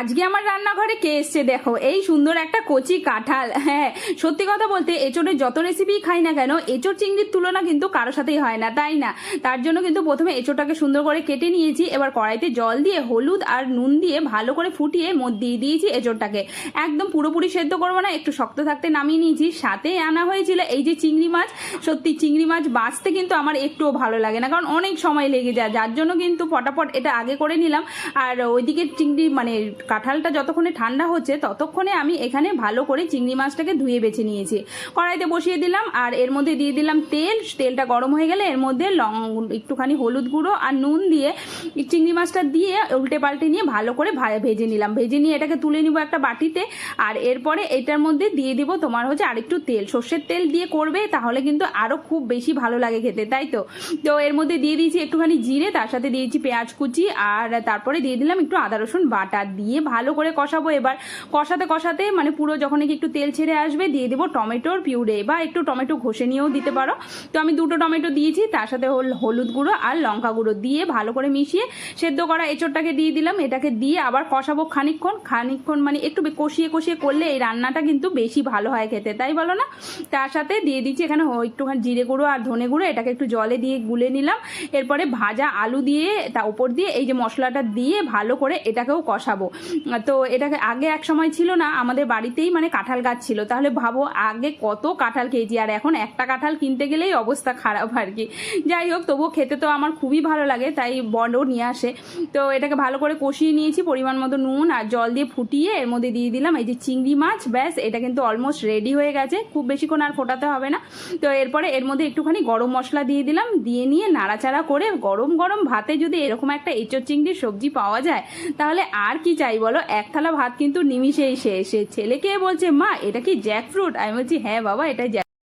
আজকে আমার রান্নাঘরে কে এসছে দেখো? এই সুন্দর একটা কচি কাঁঠাল। হ্যাঁ সত্যি কথা বলতে এঁচোড়ের যত রেসিপি খাই না কেন, এঁচোড় চিংড়ির তুলনা কিন্তু কারোর সাথেই হয় না, তাই না? তার জন্য কিন্তু প্রথমে এঁচোড়টাকে সুন্দর করে কেটে নিয়েছি, এবার কড়াইতে জল দিয়ে হলুদ আর নুন দিয়ে ভালো করে ফুটিয়ে মধ্যে দিয়ে দিয়েছি এঁচোড়টাকে। একদম পুরোপুরি সেদ্ধ করব না, একটু শক্ত থাকতে নামিয়ে নিয়েছি। সাথে আনা হয়েছিল এই যে চিংড়ি মাছ, সত্যি চিংড়ি মাছ বাঁচতে কিন্তু আমার একটুও ভালো লাগে না, কারণ অনেক সময় লেগে যায়, যার জন্য কিন্তু ফটাফট এটা আগে করে নিলাম। আর ওইদিকে চিংড়ি মানে কাঁঠালটা যতক্ষণে ঠান্ডা হচ্ছে, ততক্ষণে আমি এখানে ভালো করে চিংড়ি মাছটাকে ধুয়ে বেছে নিয়েছি। কড়াইতে বসিয়ে দিলাম, আর এর মধ্যে দিয়ে দিলাম তেল। তেলটা গরম হয়ে গেলে এর মধ্যে লং, একটুখানি হলুদ গুঁড়ো আর নুন দিয়ে চিংড়ি মাছটা দিয়ে উল্টে পাল্টে নিয়ে ভালো করে ভেজে নিলাম। ভেজে নিয়ে এটাকে তুলে নিব একটা বাটিতে, আর এরপরে এটার মধ্যে দিয়ে দিব তোমার হচ্ছে আরেকটু তেল। সর্ষের তেল দিয়ে করবে, তাহলে কিন্তু আরও খুব বেশি ভালো লাগে খেতে, তাই তো? তো এর মধ্যে দিয়ে দিয়েছি একটুখানি জিরে, তার সাথে দিয়েছি পেঁয়াজ কুচি, আর তারপরে দিয়ে দিলাম একটু আদা রসুন বাটা দিয়ে ভালো করে কষাবো এবার। কষাতে কষাতে মানে পুরো যখন নাকি একটু তেল ছেড়ে আসবে, দিয়ে দেবো টমেটোর পিউরে বা একটু টমেটো ঘষে নিয়েও দিতে পারো। তো আমি দুটো টমেটো দিয়েছি, তার সাথে হল- হলুদ গুঁড়ো আর লঙ্কা গুঁড়ো দিয়ে ভালো করে মিশিয়ে সেদ্ধ করা এঁচোড়টাকে দিয়ে দিলাম। এটাকে দিয়ে আবার কষাবো খানিকক্ষণ। খানিকক্ষণ মানে একটু কষিয়ে কষিয়ে করলে এই রান্নাটা কিন্তু বেশি ভালো হয় খেতে, তাই বলো না? তার সাথে দিয়ে দিচ্ছি এখানে একটুখানি জিরে গুঁড়ো আর ধনে গুঁড়ো, এটাকে একটু জলে দিয়ে গুলে নিলাম। এরপরে ভাজা আলু দিয়ে তা উপর দিয়ে এই যে মশলাটা দিয়ে ভালো করে এটাকেও কষাবো। তো এটাকে আগে এক সময় ছিল না, আমাদের বাড়িতেই মানে কাঁঠাল গাছ ছিল। তাহলে ভাবো, আগে কত কাঁঠাল খেয়েছি, আর এখন একটা কাঁঠাল কিনতে গেলেই অবস্থা খারাপ আর কি। যাই হোক, তবুও খেতে তো আমার খুবই ভালো লাগে, তাই বড়ও নিয়ে আসে। তো এটাকে ভালো করে কষিয়ে নিয়েছি, পরিমাণ মতো নুন আর জল দিয়ে ফুটিয়ে এর মধ্যে দিয়ে দিলাম। এই যে চিংড়ি মাছ, ব্যাস, এটা কিন্তু অলমোস্ট রেডি হয়ে গেছে, খুব বেশিক্ষণ আর ফোটাতে হবে না। তো এরপরে এর মধ্যে একটুখানি গরম মশলা দিয়ে দিলাম, দিয়ে নিয়ে নাড়াচাড়া করে গরম গরম ভাতে যদি এরকম একটা এঁচোর চিংড়ির সবজি পাওয়া যায়, তাহলে আর কি চাই বলো, এক থালা ভাত কিন্তু নিমিশেই শেষ। ছেলেকে বলছে, মা, এটা কি জ্যাকফ্রুট আমি বলছি হ্যাঁ বাবা, এটা জ্যাক